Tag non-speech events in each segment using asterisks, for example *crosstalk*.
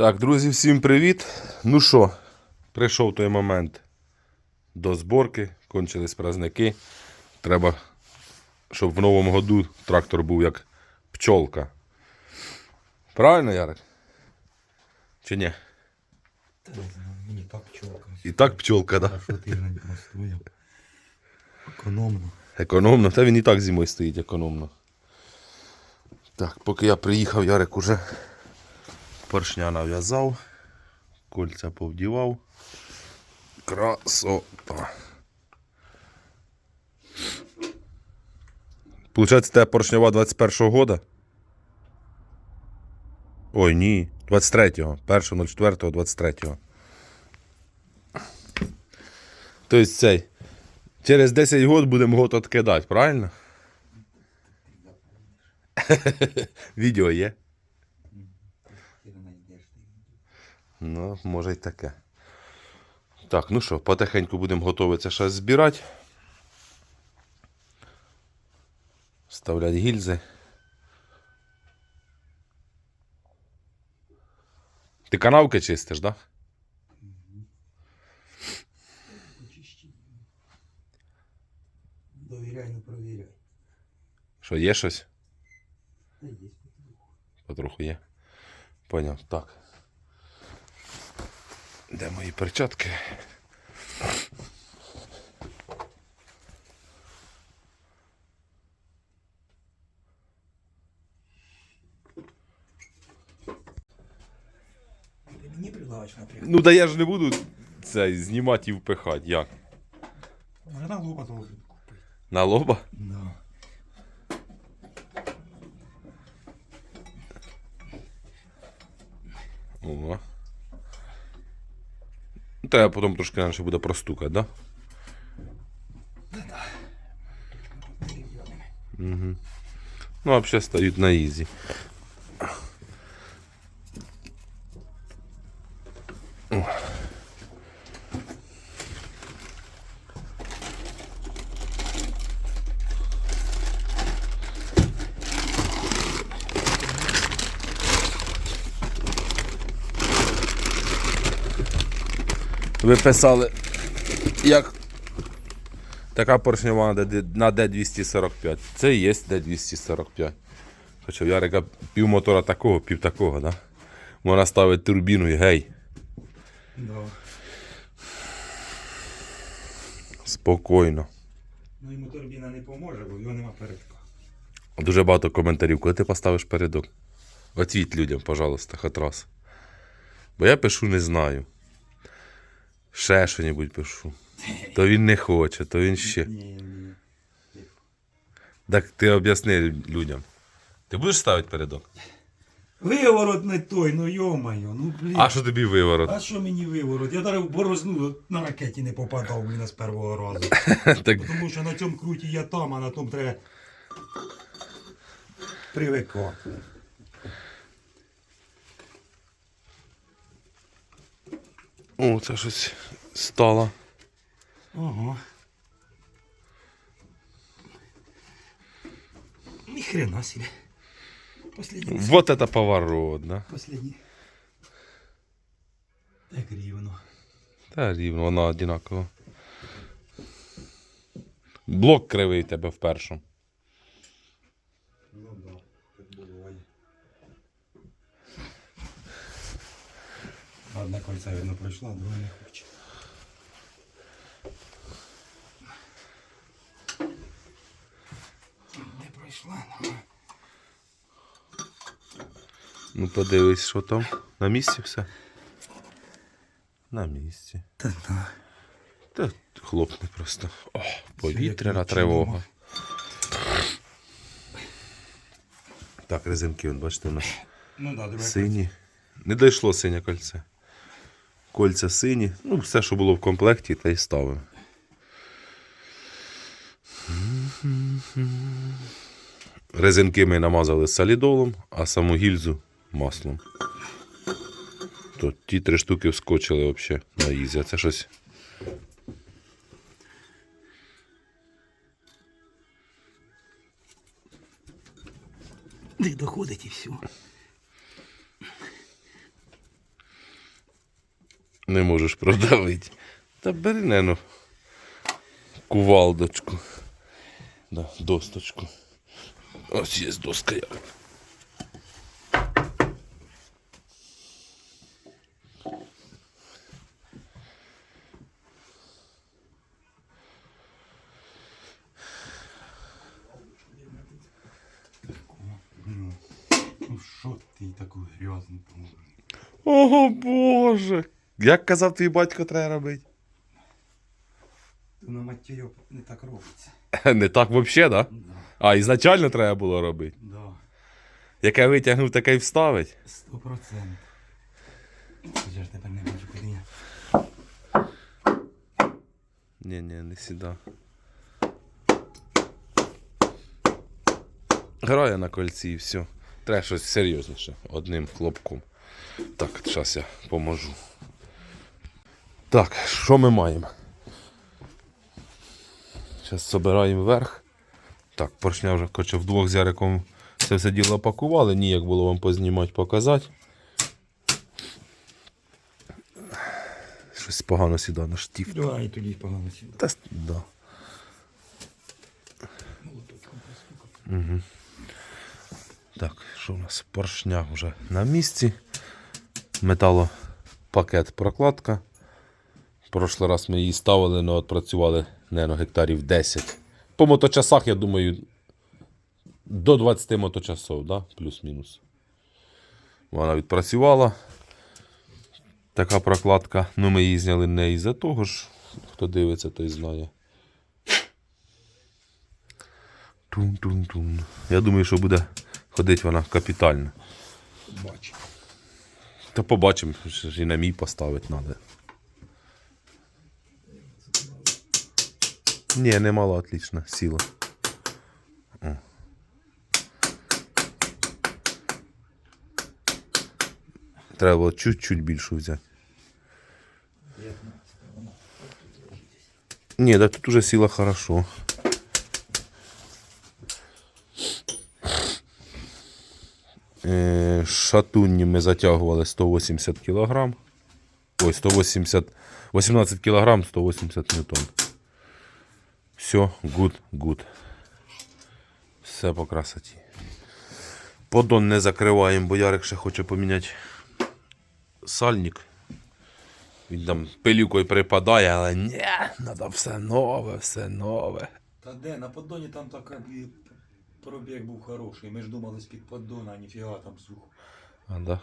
Так, друзі, всім привіт. Ну що, прийшов той момент до зборки, кончились праздники. Треба, щоб в новому году трактор був як пчолка. Правильно, Ярик? Чи ні? Мені так чолка. І так пчолка, так? Да? Економно. Економно, та він і так зимою стоїть економно. Так, поки я приїхав, Ярик уже поршня нав'язав, кольця повдівав. Красота. Получається, це поршнева 21-го года? Ой, ні. 23-го. 1.04, 23-го. Тобто цей. Через 10 год будемо год откидати, правильно? *laughs* Відео є. Ти не знайдеш. Ну, може й таке. Так, ну що, потихеньку будемо готуватися щось збирати. Вставляти гільзи. Ти канавки чистиш, так? Да? Довіряй, не провіряй. Що, є щось? Та є потроху. Потроху є. Поняв. Так. Де мої перчатки? Мені прилавиш напрямку? Ну, да я ж не буду це знімати і впихати. Як? Вже на лоба купити. На лоба? Да. Ого. Та потім трошки раніше буде простукати, да? Угу. Ну, вообще стоит на ізі. О. Ви писали, як така поршнева на Д- на Д245. Це і є Д245. Хоча в Ярика пів мотора такого, пів такого, да? Можна ставити турбіну і гей. Да. Спокійно. Ну йому турбіна не поможе, бо в нього нема передка. Дуже багато коментарів, коли ти поставиш передок. Отвіть людям, пожалуйста, хоч раз. Бо я пишу не знаю. Ще що-небудь пишу. То він не хоче, то він ще. Так ти об'ясни людям. Ти будеш ставити передок? Виворот не той, ну йомайо, ну блін. А що тобі виворот? А що мені виворот? Я в борозну на ракеті не попадав блін, з першого разу. *laughs* так, Тому що на цьому круті я там, а на тому треба привикати. О, це щось стало. Ага. Ни хрена себе. Последний. Вот это поворот, да? Последний. Так рівно. Та рівно, вона одинакова. Блок кривий тебе в першому. Ну да, так буває. Одна кольця видно пройшла, друга не хоче. Не пройшла, ну. Ну подивись, що там. На місці все? На місці. Та да. Та хлопне просто. О, повітряна тривога. Так, резинки, вон, бачите, у нас Ну да, друга сині. Не дійшло синє кольце. Кольця сині. Ну, все, що було в комплекті, та й ставимо. Резинки ми намазали солідолом, а саму гільзу маслом. То ті три штуки вскочили взагалі на ізі. А це щось. Доходить і все. Не можеш продавити. Та бери, нену, кувалдочку. Да, досточку. Ось є доска. я. Ну що ти таку грязну? Ого Боже! Як казав твій батько, треба робити? На матерю не так робиться. *laughs* Не так взагалі, да? Да. А, ізначально треба було робити. Да. Яке витягнув, таке й вставить. Сто процентів. Я ж тепер не бачу, куди я. Ні, ні, не сюди. Грає на кольці і все. Треба щось серйозніше. Одним хлопком. Так, зараз я поможу. Так, що ми маємо? Зараз збираємо вверх. Так, поршня вже хоче вдвох з Яриком це все діло пакували. Ніяк було вам познімати, показати. Щось погано сідає на штіфт. Давай тоді погано сюди. Та, да. Угу. Так, що у нас? Поршня вже на місці. Металопакет прокладка. Прошлий раз ми її ставили, але відпрацювали наверно, гектарів 10. По моточасах, я думаю, до 20 моточасов, да? плюс-мінус. Вона відпрацювала. Така прокладка. Ну, ми її зняли не із-за того ж. Хто дивиться, той знає. Тун-тун-тун. Я думаю, що буде ходити вона капітально. Бачу. Та побачимо, що ж і на мій поставити треба. Ні, не мало, отлично, сіла. О. Треба було чуть-чуть більшу взяти. Ні, да тут уже сіла хорошо. Е, Шатунні ми затягували 180 кг. Ой, 180, 18 кг, 180 ньютон. Все, good, good. Все по красоті. Подон не закриваємо, бо Ярик ще хоче поміняти сальник. Він там пилюкою припадає, але ні, треба все нове, все нове. Та де, на поддоні там так пробіг був хороший. Ми ж думали з-під поддона, а ніфіга там сухо. А, да.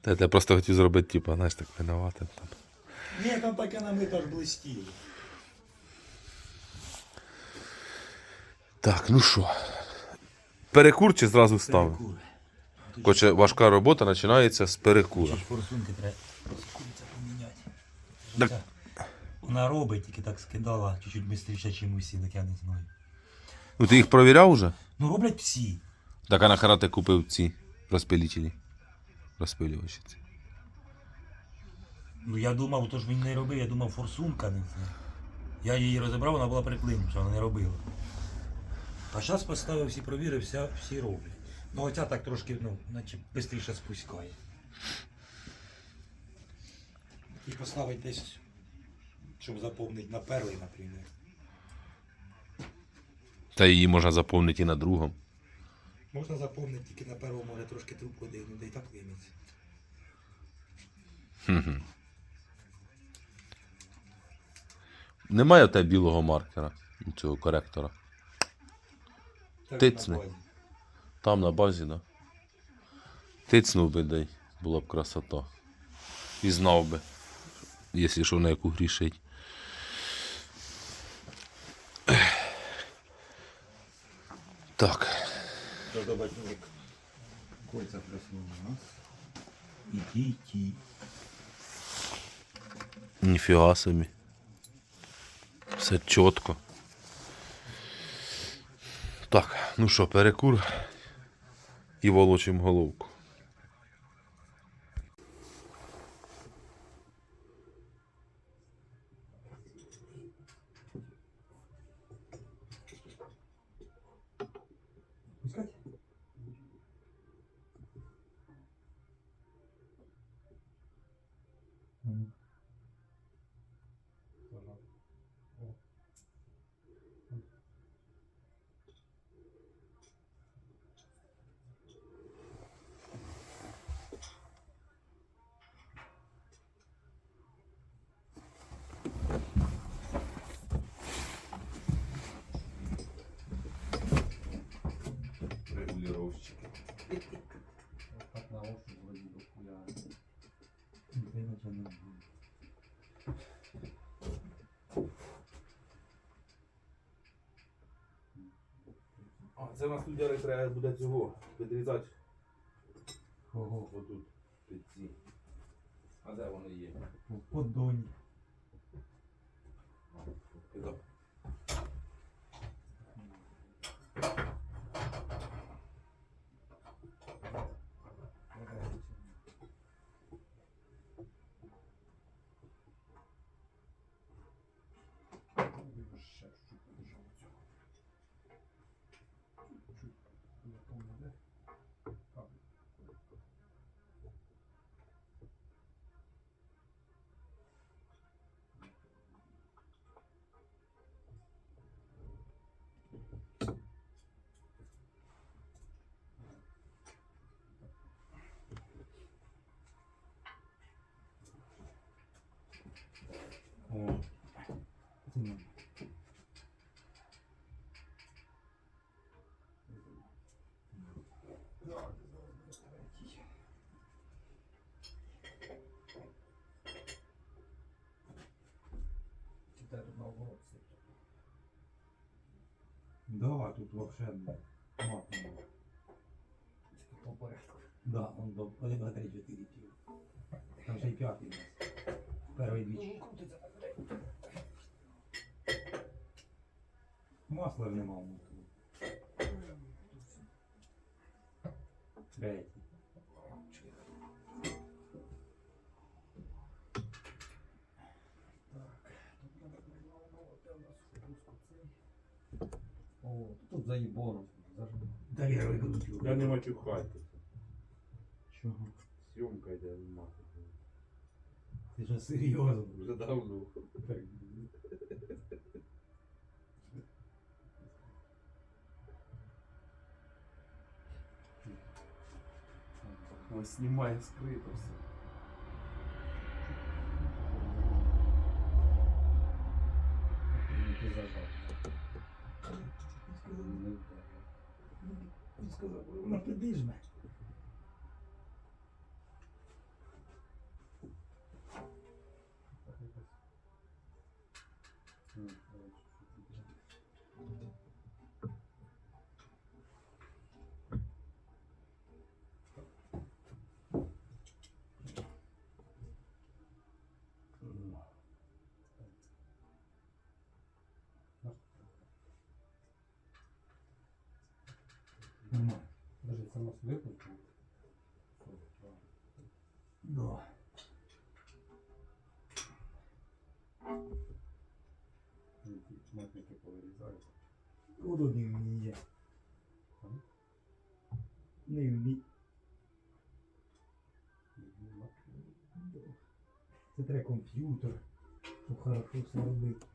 Та я просто хотів зробити, типу, знаєш, так винуватим там. Ні, там таке намито аж блистіло. Так, ну що. Перекур чи зразу? Перекури. Хоче важка робота починається з перекура. форсунки треба форсунки поміняти. Так. Вона робить, тільки так скидала чуть-чуть швидше, ніж усі, так я не знаю. Ну ти їх провіряв уже? Ну роблять всі. Так а нахера ти купив ці розпилителі? Розпилювачі ці. Ну я думав, то ж він не робив, я думав форсунка не знаю. Я її розібрав, вона була приклинута, вона не робила. А зараз поставив всі провіри, вся, всі роблять. Ну оця так трошки, ну, наче швидше спускає. І поставить десь, щоб заповнити на перли, наприклад. Та її можна заповнити і на другому. Можна заповнити тільки на першому, може трошки трубку дивно, да і так вийметься. Немає у тебе білого маркера, цього коректора. Тицни. Там на базі, да. Тицнув би дай, була б красота. І знав би, якщо що на яку грішить. Так. Кольця красиво у нас. І ті, і ті. Ніфіга собі. Все чітко. Так, ну що, перекур і волочимо головку. А, це у нас тут треба буде цього підрізати Ого. отут під ці. А де вони є? В поддоні. Підо. Ще чуть подержав цього. Чуть. Я помню, де? Так. О. М. Да, тут вообще матно. По порядку. Да, он до 1, 2, 3, 4 пів. Там ще й п'ятий у нас. Перший двічі. Масла ж нема в моторі. Третій. Я не матюхайте. Чого? Сьомка йде мати. Ти що серйозно? Вже давно. Ось знімає скрито все. Подожди, це у нас виключено? Да. Матники повирізають. Воду не вміє. Не вміє. Це треба комп'ютер, щоб хорошо все робити.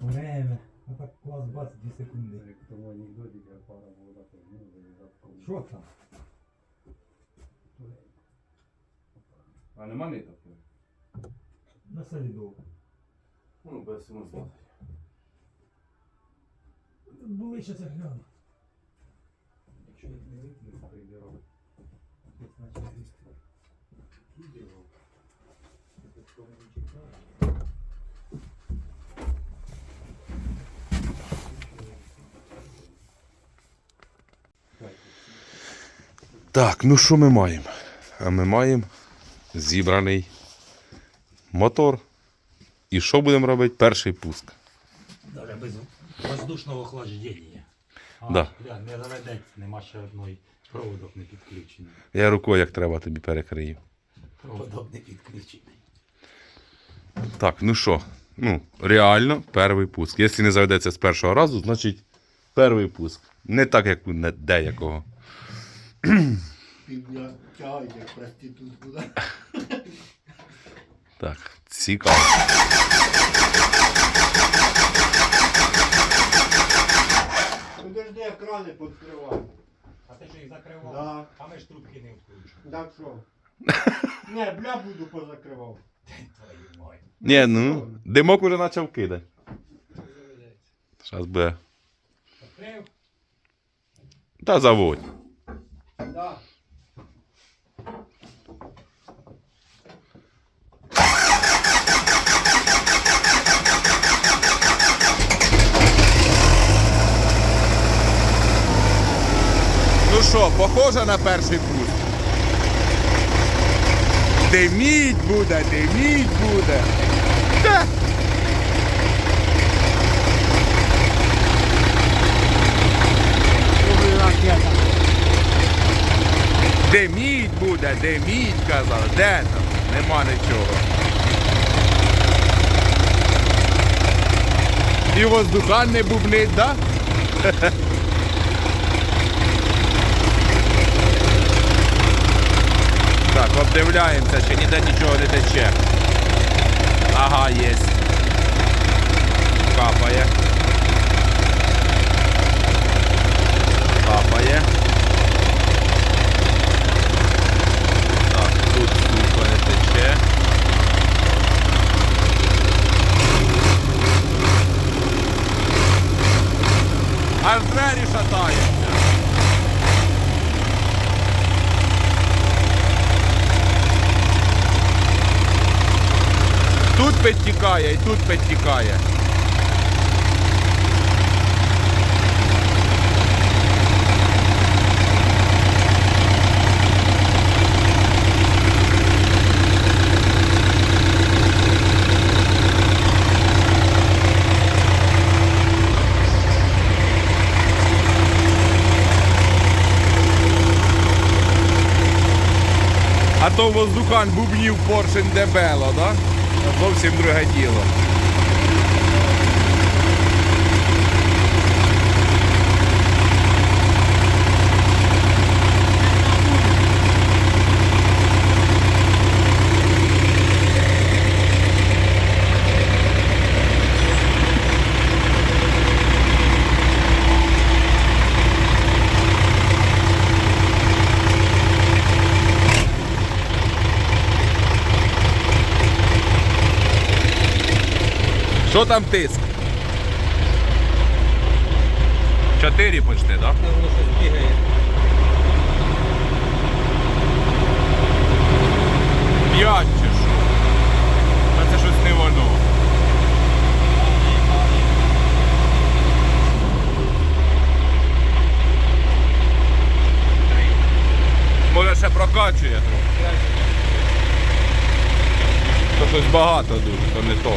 Время. А так клас бац 2 секунди. В тому анекдоті, як пара вода ну, залізав Що там? А нема ниток? На солідовку. Ну, без смисла. Тут були ще це гляну. Якщо їх не викинуть, то прийде. Тут значить грізти. Відео. Хто не чекає. Так, ну що ми маємо? А ми маємо зібраний мотор. І що будемо робити? Перший пуск. Даже без воздушного охлаждення. А, Да. не заведеться, нема ще одної. Проводок не підключений. Я рукою як треба тобі перекрию. Проводок не підключений. Так, ну що, ну, реально перший пуск. Якщо не заведеться з першого разу, значить перший пуск. Не так, як у деякого. Півдня тягає, як проститутку. Так, цікаво. Подожди, екрани підкривай. А ти що їх закривав? Да. А ми ж трубки не включимо. Так що? Не, бля буду позакривав. Твою мать. Ні, ну, димок уже почав кидати. Зараз буде. Відкрив? Та заводь. Да. Ну що, похоже на перший пуст? Диміть буде, диміть буде. Та. Диміть буде, диміть, казав. Де там? Нема нічого. І воздухан не бубнить, да? *laughs* Так, обдивляємося, чи ніде нічого не тече. Ага, є. Капає. Капає. Так, тут супа не тече. Аж двері шатаються. Тут підтікає і тут підтікає. А то воздухан бубнів поршень дебело, да? Зовсім друге діло. Що там тиск? Чотири почти, так? Да? Воно щось бігає. П'ять чи що? А це щось не воно. Може ще прокачує трохи. То щось багато дуже, то не то.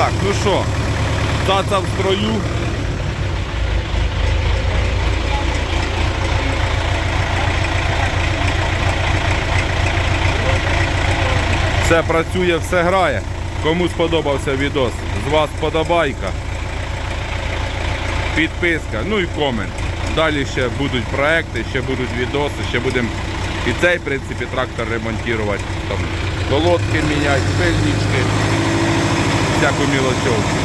Так, ну що, тата в строю. Все працює, все грає. Кому сподобався відос, з вас подобайка, підписка, ну і комент. Далі ще будуть проекти, ще будуть відоси, ще будемо і цей, в принципі, трактор ремонтувати. Там колодки міняти, пильнички, всяку мілочовку.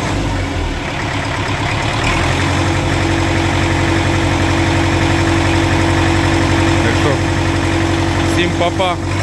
Так що, всім па-па.